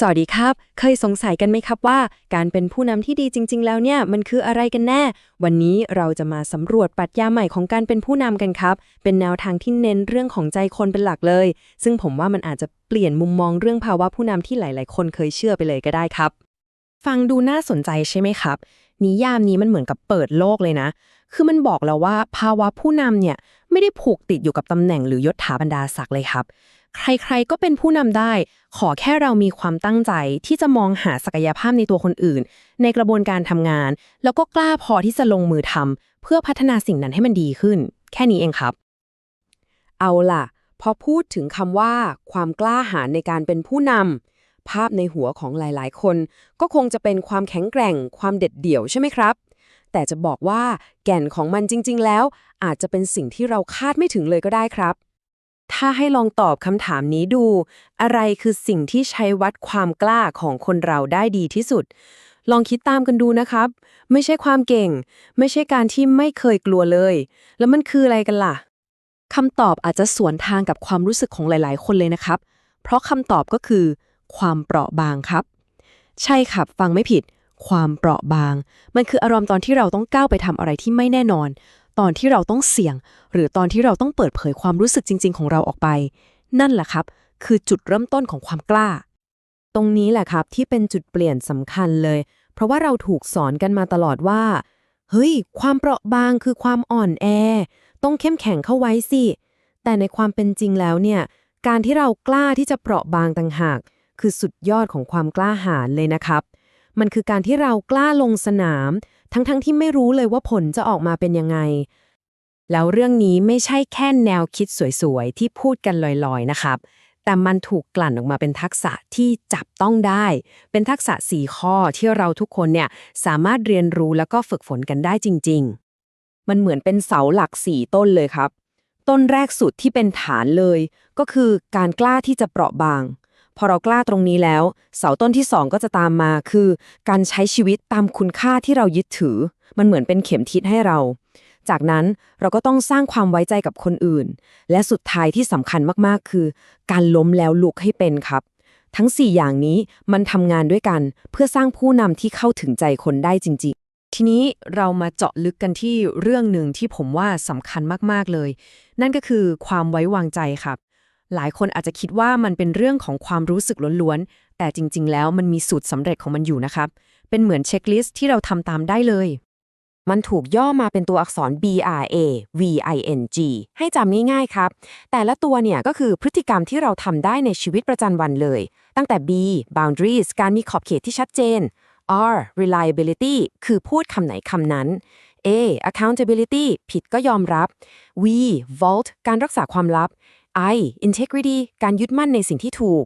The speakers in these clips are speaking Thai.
สวัสดีครับ เคยสงสัยกันไหมครับว่า การเป็นผู้นำที่ดีจริง ๆ แล้วเนี่ย มันคืออะไรกันแน่ วันนี้เราจะมาสำรวจปรัชญาใหม่ของการเป็นผู้นำกันครับ เป็นแนวทางที่เน้นเรื่องของใจคนเป็นหลักเลย ซึ่งผมว่ามันอาจจะเปลี่ยนมุมมองเรื่องภาวะผู้นำที่หลาย ๆ คนเคยเชื่อไปเลยก็ได้ครับ ฟังดูน่าสนใจใช่ไหมครับ นิยามนี้มันเหมือนกับเปิดโลกเลยนะ คือมันบอกเราว่าภาวะผู้นำเนี่ยไม่ได้ผูกติดอยู่กับตำแหน่งหรือยศถาบรรดาศักดิ์เลยครับ ใครๆก็เป็นผู้นำได้ ขอแค่เรามีความตั้งใจที่จะมองหาศักยภาพในตัวคนอื่น ในกระบวนการทำงาน แล้วก็กล้าพอที่จะลงมือทำเพื่อพัฒนาสิ่งนั้นให้มันดีขึ้น แค่นี้เองครับ เอาล่ะ พอพูดถึงคำว่า ความกล้าหาญในการเป็นผู้นำภาพในหัวของหลายๆ คน ก็คงจะเป็นความแข็งแกร่ง ความเด็ดเดี่ยวใช่ไหมครับแต่จะบอกว่าแก่นของมันจริง ๆ แล้ว อาจจะเป็นสิ่งที่เราคาดไม่ถึงเลยก็ได้ครับ ถ้าให้ลองตอบคำถามนี้ดู อะไรคือสิ่งที่ใช้วัดความกล้าของคนเราได้ดีที่สุด ลองคิดตามกันดูนะครับ ไม่ใช่ความเก่ง ไม่ใช่การที่ไม่เคยกลัวเลย แล้วมันคืออะไรกันล่ะคำตอบอาจจะสวนทางกับความรู้สึกของหลาย ๆ คนเลยนะครับ เพราะคำตอบก็คือ ความเปราะบางครับ ใช่ครับ ฟังไม่ผิด ความเปราะบาง มันคืออารมณ์ตอนที่เราต้องก้าวไปทำอะไรที่ไม่แน่นอน ตอนที่เราต้องเสี่ยง หรือตอนที่เราต้องเปิดเผยความรู้สึกจริง ๆ ของเราออกไป นั่นแหละครับ คือจุดเริ่มต้นของความกล้า ตรงนี้แหละครับที่เป็นจุดเปลี่ยนสำคัญเลย เพราะว่าเราถูกสอนกันมาตลอดว่า เฮ้ย ความเปราะบางคือความอ่อนแอ ต้องเข้มแข็งเข้าไว้สิ แต่ในความเป็นจริงแล้วเนี่ย การที่เรากล้าที่จะเปราะบางต่างหาก คือสุดยอดของความกล้าหาญเลยนะครับ มันคือการที่เรากล้าลงสนาม ทั้งๆทที่ไม่รู้เลยว่าผลจะออกมาเป็นยังไง แล้วเรื่องนี้ไม่ใช่แค่แนวคิดสวยๆ ที่พูดกันลอยๆนะครับ แต่มันถูกกลั่นออกมาเป็นทักษะที่จับต้องได้ เป็นทักษะ 4 ข้อที่เราทุกคนเนี่ยสามารถเรียนรู้แล้วก็ฝึกฝนกันได้จริง ๆ มันเหมือนเป็นเสาหลัก 4 ต้นเลยครับ ต้นแรกสุดที่เป็นฐานเลย ก็คือการกล้าที่จะเปราะบาง พอเรากล้าตรงนี้แล้ว เสาต้นที่ 2 ก็จะตามมาคือ การใช้ชีวิตตามคุณค่าที่เรายึดถือ มันเหมือนเป็นเข็มทิศให้เรา จากนั้นเราก็ต้องสร้างความไว้ใจกับคนอื่น และสุดท้ายที่สำคัญมากๆ คือ การล้มแล้วลุกให้เป็นครับ ทั้ง 4 อย่างนี้มันทำงานด้วยกัน เพื่อสร้างผู้นำที่เข้าถึงใจคนได้จริง ๆทีนี้เรามาเจาะลึกกันที่เรื่องหนึ่งที่ผมว่าสำคัญมาก ๆ เลย นั่นก็คือความไว้วางใจครับ หลายคนอาจจะคิดว่ามันเป็นเรื่องของความรู้สึกล้วนๆ แต่จริงๆ แล้วมันมีสูตรสำเร็จของมันอยู่นะครับ เป็นเหมือนเช็คลิสต์ที่เราทำตามได้เลย มันถูกย่อมาเป็นตัวอักษร B R A V I N G ให้จำง่ายๆ ครับ แต่ละตัวเนี่ยก็คือพฤติกรรมที่เราทำได้ในชีวิตประจำวันเลย ตั้งแต่ B boundaries การมีขอบเขตที่ชัดเจน R reliability คือพูดคำไหนคำนั้น A accountability ผิดก็ยอมรับ V vault การรักษาความลับ I integrity การยึดมั่นในสิ่งที่ถูก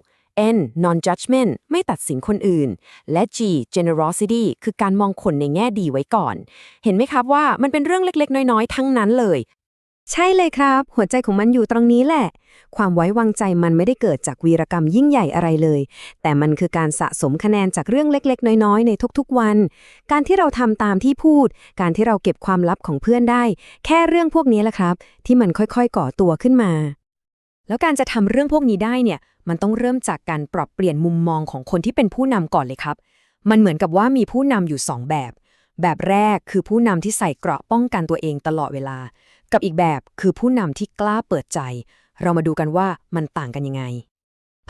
N non judgment ไม่ตัดสินคนอื่น และ G generosity คือการมองคนในแง่ดีไว้ก่อน เห็นไหมครับว่ามันเป็นเรื่องเล็กๆ น้อยๆ ทั้งนั้นเลย ใช่เลยครับ หัวใจของมันอยู่ตรงนี้แหละ ความไว้วางใจมันไม่ได้เกิดจากวีรกรรมยิ่งใหญ่อะไรเลย แต่มันคือการสะสมคะแนนจากเรื่องเล็กๆ น้อยๆ ในทุกๆวัน การที่เราทำตามที่พูด การที่เราเก็บความลับของเพื่อนได้ แค่เรื่องพวกนี้แหละครับ ที่มันค่อยๆ ก่อตัวขึ้นมา แล้วการจะทำเรื่องพวกนี้ได้เนี่ย มันต้องเริ่มจากการปรับเปลี่ยนมุมมองของคนที่เป็นผู้นำก่อนเลยครับ มันเหมือนกับว่ามีผู้นำอยู่สองแบบ แบบแรกคือผู้นำที่ใส่เกราะป้องกันตัวเองตลอดเวลา กับอีกแบบคือผู้นำที่กล้าเปิดใจ เรามาดูกันว่ามันต่างกันยังไง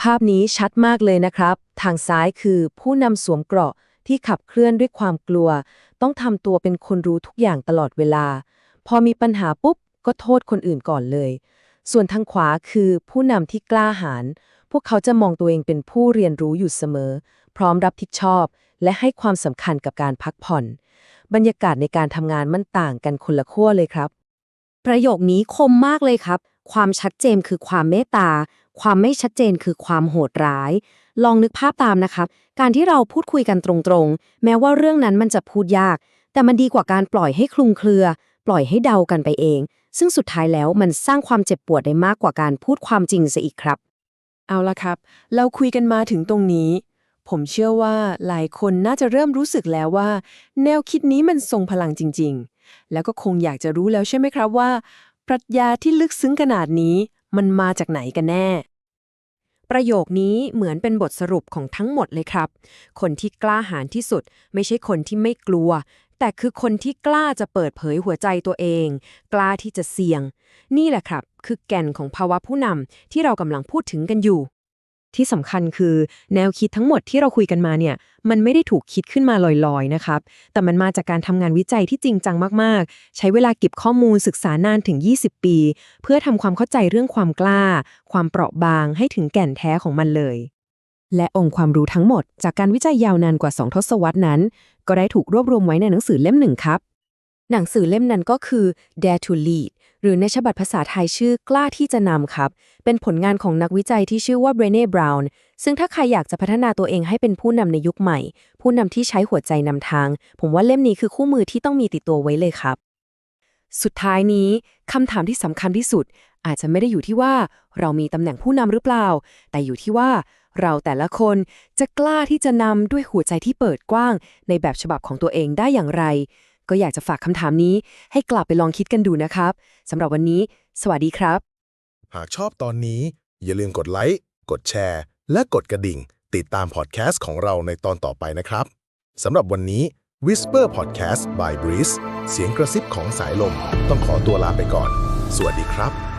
ภาพนี้ชัดมากเลยนะครับ ทางซ้ายคือผู้นำสวมเกราะที่ขับเคลื่อนด้วยความกลัว ต้องทำตัวเป็นคนรู้ทุกอย่างตลอดเวลา พอมีปัญหาปุ๊บ ก็โทษคนอื่นก่อนเลย ส่วนทางขวาคือผู้นำที่กล้าหาญ พวกเขาจะมองตัวเองเป็นผู้เรียนรู้อยู่เสมอ พร้อมรับผิดชอบ และให้ความสำคัญกับการพักผ่อน บรรยากาศในการทำงานมันต่างกันคนละขั้วเลยครับ ประโยคนี้คมมากเลยครับ ความชัดเจนคือความเมตตา ความไม่ชัดเจนคือความโหดร้าย ลองนึกภาพตามนะครับ การที่เราพูดคุยกันตรงๆ แม้ว่าเรื่องนั้นมันจะพูดยาก แต่มันดีกว่าการปล่อยให้คลุมเครือ ปล่อยให้เดากันไปเอง ซึ่งสุดท้ายแล้วมันสร้างความเจ็บปวดได้มากกว่าการพูดความจริงซะอีกครับ เอาละครับ เราคุยกันมาถึงตรงนี้ ผมเชื่อว่าหลายคนน่าจะเริ่มรู้สึกแล้วว่า แนวคิดนี้มันทรงพลังจริง ๆ แล้วก็คงอยากจะรู้แล้วใช่ไหมครับว่า ปรัชญาที่ลึกซึ้งขนาดนี้มันมาจากไหนกันแน่ ประโยคนี้เหมือนเป็นบทสรุปของทั้งหมดเลยครับ คนที่กล้าหาญที่สุด ไม่ใช่คนที่ไม่กลัว แต่คือคนที่กล้าจะเปิดเผยหัวใจตัวเอง กล้าที่จะเสี่ยง นี่แหละครับ คือแก่นของภาวะผู้นำที่เรากำลังพูดถึงกันอยู่ ที่สำคัญคือแนวคิดทั้งหมดที่เราคุยกันมาเนี่ย มันไม่ได้ถูกคิดขึ้นมาลอยๆนะครับ แต่มันมาจากการทำงานวิจัยที่จริงจังมากๆ ใช้เวลาเก็บข้อมูลศึกษานานถึง 20 ปี เพื่อทำความเข้าใจเรื่องความกล้า ความเปราะบางให้ถึงแก่นแท้ของมันเลย และองค์ความรู้ทั้งหมด จากการวิจัยยาวนานกว่า 2 ทศวรรษนั้น ก็ได้ถูกรวบรวมไว้ในหนังสือเล่มหนึ่งครับ หนังสือเล่มนั้นก็คือ Dare to Lead หรือในฉบับภาษาไทยชื่อกล้าที่จะนำครับ เป็นผลงานของนักวิจัยที่ชื่อว่า Brené Brown ซึ่งถ้าใครอยากจะพัฒนาตัวเองให้เป็นผู้นำในยุคใหม่ ผู้นำที่ใช้หัวใจนำทาง ผมว่าเล่มนี้คือคู่มือที่ต้องมีติดตัวไว้เลยครับ สุดท้ายนี้คำถามที่สำคัญที่สุด อาจจะไม่ได้อยู่ที่ว่าเรามีตำแหน่งผู้นำหรือเปล่า แต่อยู่ที่ว่า เราแต่ละคนจะกล้าที่จะนำด้วยหัวใจที่เปิดกว้าง ในแบบฉบับของตัวเองได้อย่างไร ก็อยากจะฝากคำถามนี้ ให้กลับไปลองคิดกันดูนะครับสำหรับวันนี้ สวัสดีครับ หากชอบตอนนี้ อย่าลืมกดไลค์กดแชร์ และกดกระดิ่ง ติดตามพอดแคสต์ของเราในตอนต่อไปนะครับสำหรับวันนี้ Whisper Podcast by Breeze เสียงกระซิบของสายลม ต้องขอตัวลาไปก่อน สวัสดีครับ